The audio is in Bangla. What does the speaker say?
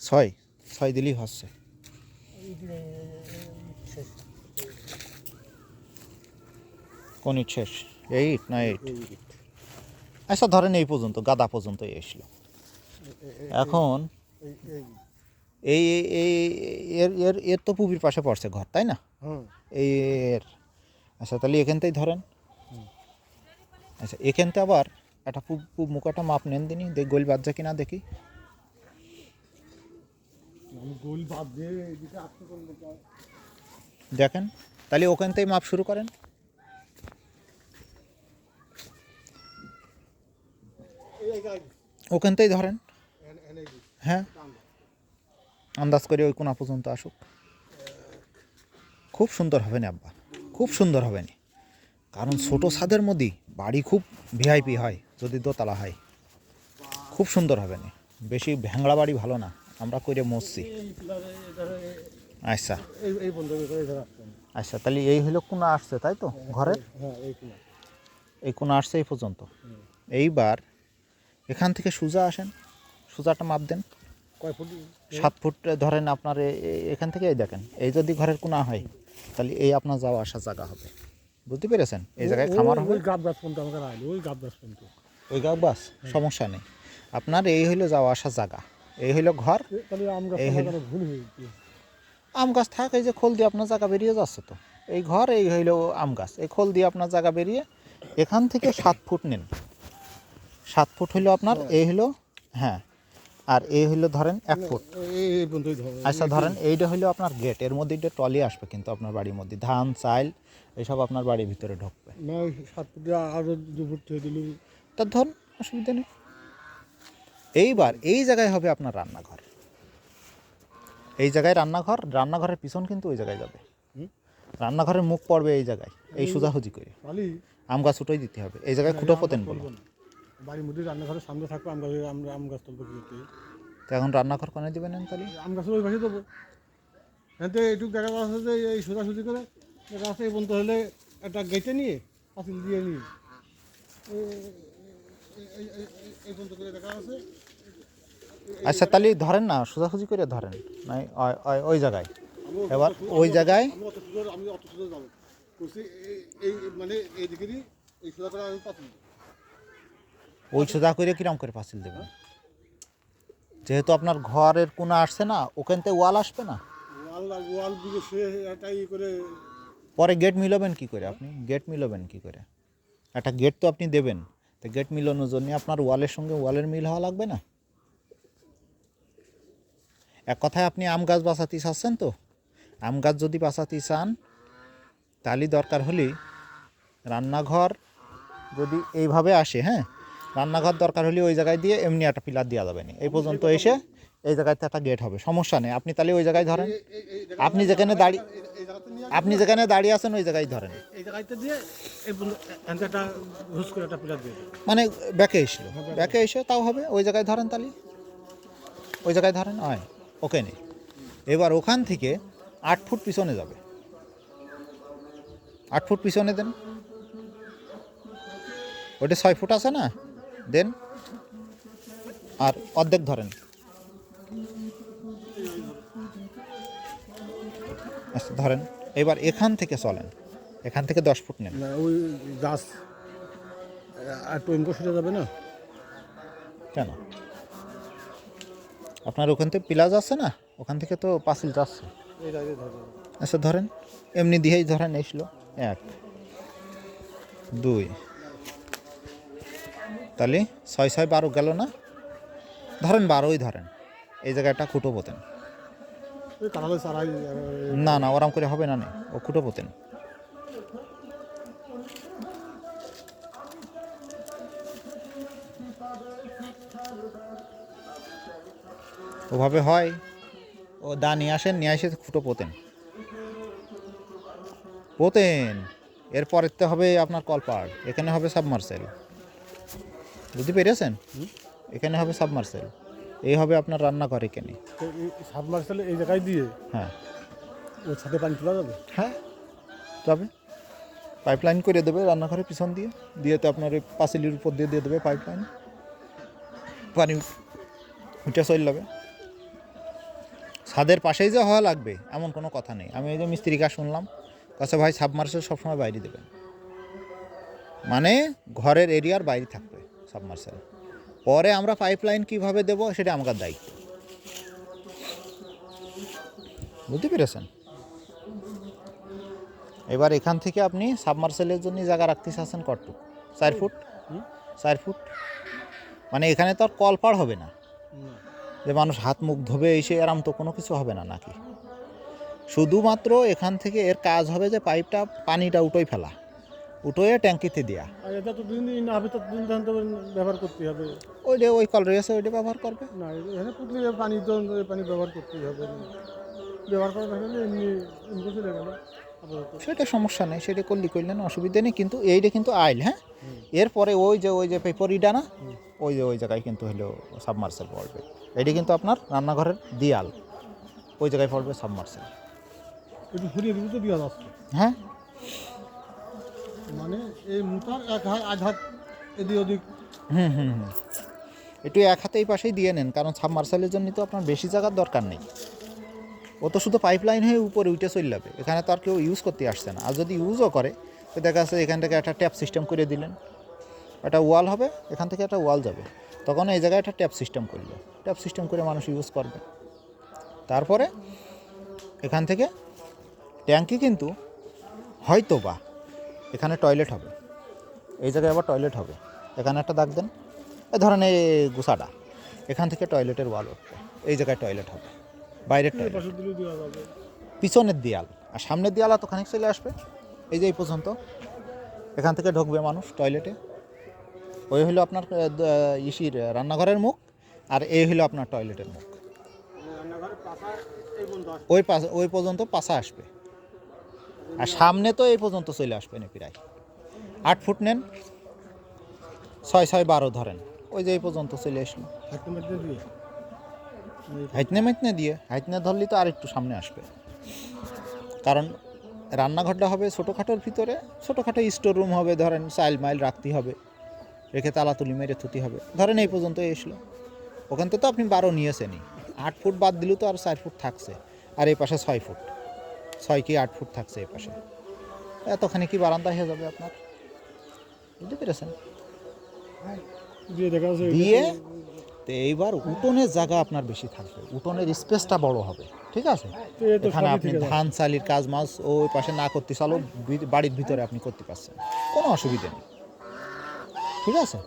ছয় ছয় দিলেই হচ্ছে। কোন ইট শেষ? এইট না এইট আচ্ছা ধরেন এই পর্যন্ত গাদা পর্যন্ত এসলো এখন এই এই এর এর এর তো পুবির পাশে পড়ছে ঘর তাই না? এই এর। আচ্ছা তাহলে এখানটাই ধরেন। আচ্ছা এখানতে আবার একটা পুব পুব মুখাটা মাপ নেন দিনই দেখ গোল যায় কিনা দেখি আমি গোল বাদ দিয়ে এদিকে আসতে করব তা দেখেন, তাহলে ওখানতেই মাপ শুরু করেন। ওখান ওখানতেই ধরেন। হ্যাঁ। আন্দাজ করে ওই কোনা পর্যন্ত আসুক। খুব সুন্দর হবে না, আব্বা? খুব সুন্দর হবে না। কারণ ছোট ছাদের মধ্যেই বাড়ি খুব ভিআইপি হয়, যদি দোতলা হয়। খুব সুন্দর হবে না। বেশি ভ্যাংড়া বাড়ি ভালো না। আমরা করে মরছি। আচ্ছা। আচ্ছা তাহলে এই হলো কোনা আসছে তাই তো ঘরের এই কিনা আসছে এই পর্যন্ত। এইবার এখান থেকে সোজা আসেন। সোজাটা মাপ দেন। কয় ফুট? সাত ফুট ধরেন আপনার এখান থেকে এই দেখেন এই যদি ঘরের কোনা হয় তাহলে এই আপনার যাওয়া আসার জায়গা হবে। বুঝতে পেরেছেন? এই জায়গায় খামার হবে। ওই গাছ গাছ পর্যন্ত আমাকে ওই গাছ গাছ পর্যন্ত। ওই গাছ? বাস সমস্যা নেই। আপনার এই হইল যাওয়া আসার জায়গা। এই হইল ঘর আম গাছ এই হয়ে আম থাক এই যে খোল দিয়ে আপনার জায়গা বেরিয়ে যাচ্ছে তো। এই ঘর এই হইল আম গাছ। এই খোল দিয়ে আপনার জায়গা বেরিয়ে এখান থেকে সাত ফুট নিন। সাত ফুট হইল আপনার এই হইল হ্যাঁ। আর এই হইল ধরেন এক ফুট। পর্যন্তই ধরো আচ্ছা ধরেন এইটা হইল আপনার গেটের মধ্যে একটা টলি আসবে কিন্তু আপনার বাড়ির মধ্যে। ধান চাল এইসব আপনার বাড়ির ভিতরে ঢুকবে। সাত ফুট দিয়ে আরও দু ফুট তা ধরুন অসুবিধা নেই। এইবার এই জায়গায় হবে আপনার রান্নাঘর এই জায়গায় রান্নাঘর রান্নাঘরের পিছন কিন্তু ওই জায়গায় যাবে? রান্নাঘরের মুখ পড়বে এই জায়গায় এই সোজাসুজি করে আম গাছ উঠোই দিতে হবে এই জায়গায় খুঁটো পোতেন বলো। বাড়ির মধ্যে রান্নাঘরের সামনে থাকব আম গাছ আমরা আম গাছ তুলবো কি তো এখন রান্নাঘর কোনে দিবেন তাহলে আম গাছের ওই পাশে দেবো হ্যাঁ তো এইটুকু দেখা যাচ্ছে যে এই সোজাসুজি করে রাস্তায় বন্ধ হলে একটা গেটে নিয়ে পাঁচিল দিয়ে নিয়ে এই- বন্ধ করে দেখা আছে আচ্ছা তাহলে ধরেন না সোজাসুজি করে ধরেন। নাই ওই- জায়গায়। এবার ওই জায়গায় মানে। ওই সোজা করে কিরম করে পাঁচিল দেবেন? যেহেতু আপনার ঘরের কোনা আসছে না ওখান থেকে ওয়াল আসবে না? পরে গেট মিলাবেন কি করে আপনি? গেট মিলাবেন কি করে? একটা গেট তো আপনি দেবেন। তো গেট মিলানোর জন্য আপনার ওয়ালের সঙ্গে ওয়ালের মিল হওয়া লাগবে না? এক কথায় আপনি আম গাছ বাঁচাতে চাচ্ছেন তো? আম গাছ যদি বাঁচাতে চান তাহলে দরকার হলে রান্নাঘর যদি এইভাবে আসে হ্যাঁ? রান্নাঘর দরকার হলে ওই জায়গায় দিয়ে এমনি একটা পিলার দেওয়া যাবে না। এই পর্যন্ত এসে এই জায়গাতে একটা গেট হবে। সমস্যা নেই। আপনি তাহলে ওই জায়গায় ধরেন। আপনি যেখানে দাঁড়িয়ে আপনি যেখানে দাঁড়িয়ে আছেন ওই জায়গায় ধরেন। মানে ব্যাকে এসলো। ব্যাকে এসে তাও হবে। ওই জায়গায় ধরেন তাহলে ওই জায়গায় ধরেন হয়। ওকে নেই এবার ওখান থেকে আট ফুট পিছনে যাবে। আট ফুট পিছনে দেন। ওটা ছয় ফুট আছে না? দেন। আর অর্ধেক ধরেন। আচ্ছা ধরেন। এবার এখান থেকে চলেন। এখান থেকে দশ ফুট নেন। ওই গাছ আর টোয়েঙ্কো সরে যাবে না? কেন? আপনার ওখান থেকে পিলাজ আছে না? ওখান থেকে তো পাঁচিল যাচ্ছে আচ্ছা ধরেন। এমনি দিয়েই ধরেন এসলো এক দুই তাহলে ছয় ছয় বারো গেল না? ধরেন বারোই ধরেন। এই জায়গায় একটা খুঁটো পোতেন। না না ওরম করে হবে না নে। ও খুঁটো পোতেন। ওভাবে হয়। ও দা নিয়ে আসেন নিয়ে এসে খুঁটো পোতেন। পোতেন। এরপরের তো হবে আপনার কলপাড় এখানে হবে সাবমার্সেল। বুঝতে পেরেছেন? এখানে হবে সাবমার্সেল। এই হবে আপনার রান্নাঘর এখানে। সাত মাস এই জায়গায় দিয়ে? হ্যাঁ। ওর ছাদে পানি তোলা যাবে? হ্যাঁ। যাবে পাইপলাইন করে দেবে রান্নাঘরের পিছন দিয়ে। দিয়ে তো আপনার ওই পাঁচিলির উপর দিয়ে দিয়ে দেবে পাইপলাইন। পানি উঠে চলে যাবে ছাদের পাশেই যে হওয়া লাগবে এমন কোনো কথা নেই। আমি ওই যে মিস্ত্রি কাজ শুনলাম কাছে ভাই সাবমার্সেল সবসময় বাইরে দেবেন। মানে ঘরের এরিয়ার বাইরে থাকবে সাবমার্সেল। পরে আমরা পাইপলাইন কীভাবে দেব সেটা আমার দায়িত্ব। বুঝতে পেরেছেন? এবার এখান থেকে আপনি সাবমার্সেলের জন্য জায়গা রাখতে চাচ্ছেন কটটুক চার ফুট? চার ফুট? মানে এখানে তো আর কল পার হবে না। যে মানুষ হাত মুখ ধোবে এসে এরম তো কোনো কিছু হবে না নাকি? শুধুমাত্র এখান থেকে এর কাজ হবে যে পাইপটা পানিটা উটোই ফেলা উটোয়ে ট্যাঙ্কিতে দেওয়া আর এটা তো দিন হবে তো দুদিন ধান ব্যবহার করতে হবে। ওইটা ওই কল রয়েছে ওইটা ব্যবহার করবে? না পানি তো পানি ব্যবহার করতেই হবে। ব্যবহার করা এমনি সেটা সমস্যা নেই সেটা করলি করলেন অসুবিধা নেই কিন্তু এইটা কিন্তু আইল হ্যাঁ? এরপরে ওই যে ওই যে পেপরিটা না ওই যে ওই জায়গায় কিন্তু হলো সাবমার্সেল পড়বে। এটি কিন্তু আপনার রান্নাঘরের দিয়াল ওই জায়গায় পড়বে সাবমার্সেল হ্যাঁ? মানে এই মুতার এক হাত এদিক ওদিক। হুম হুম হুম। একটু এক হাতে এই পাশেই দিয়ে নেন কারণ সাবমার্সালের জন্য তো আপনার বেশি জায়গার দরকার নেই। ও তো শুধু পাইপলাইন হয়ে উপরে উঠে চলে যাবে। এখানে তো আর কেউ ইউজ করতে আসছে না। আর যদি ইউজও করে তো দেখা যাচ্ছে এখান থেকে একটা ট্যাপ সিস্টেম করে দিলেন। একটা ওয়াল হবে, এখান থেকে একটা ওয়াল যাবে। তখন এই জায়গায় একটা ট্যাপ সিস্টেম করবে। ট্যাপ সিস্টেম করে মানুষ ইউজ করবে। তারপরে এখান থেকে ট্যাঙ্কি কিন্তু হয়তো বা এখানে টয়লেট হবে। এই জায়গায় আবার টয়লেট হবে। এখানে একটা দাগ দেন। এ ধরেন এই গুসাটা এখান থেকে টয়লেটের ওয়াল উঠবে। এই জায়গায় টয়লেট হবে। বাইরের টয়লেট পিছনের দেয়াল। আর সামনের দেয়াল তো খানিক চলে আসবে। এই যে এই পর্যন্ত। এখান থেকে ঢুকবে মানুষ টয়লেটে ওই হলো আপনার ইসির রান্নাঘরের মুখ আর এই হলো আপনার টয়লেটের মুখ। ওই পাশে ওই পর্যন্ত পাশা আসবে। আর সামনে তো এই পর্যন্ত চলে আসবে না প্রায়। আট ফুট নেন ছয় ছয় বারো ধরেন। ওই যে এই পর্যন্ত চলে আসলো। হাইতনে মাইতনে দিয়ে? হাইতনে ধরলে তো আর একটু সামনে আসবে। কারণ রান্নাঘরটা হবে ছোটোখাটোর ভিতরে ছোটোখাটো স্টোর রুম হবে ধরেন চাইল মাইল রাখতে হবে। রেখে তালা তুলি মেরে থুতি হবে। ধরেন এই পর্যন্ত এসলো। ওখান থেকে তো আপনি বারো নিয়েছেনই। আট ফুট বাদ দিলেও তো আর চার ফুট থাকছে। আর এই পাশে ছয় ফুট। ছয় কি আট ফুট থাকছে এই পাশে। এতখানি কি বারান্দা হয়ে যাবে আপনার? বুঝতে পেরেছেন? দিয়ে তো এইবার উঠোনের জায়গা আপনার বেশি থাকবে। উঠোনের স্পেসটা বড় হবে। ঠিক আছে? এখানে আপনি ধান চালির কাজ মাছ ওই পাশে না করতে চালো বাড়ির ভিতরে আপনি করতে পারছেন। কোনো অসুবিধা নেই। ঠিক আছে?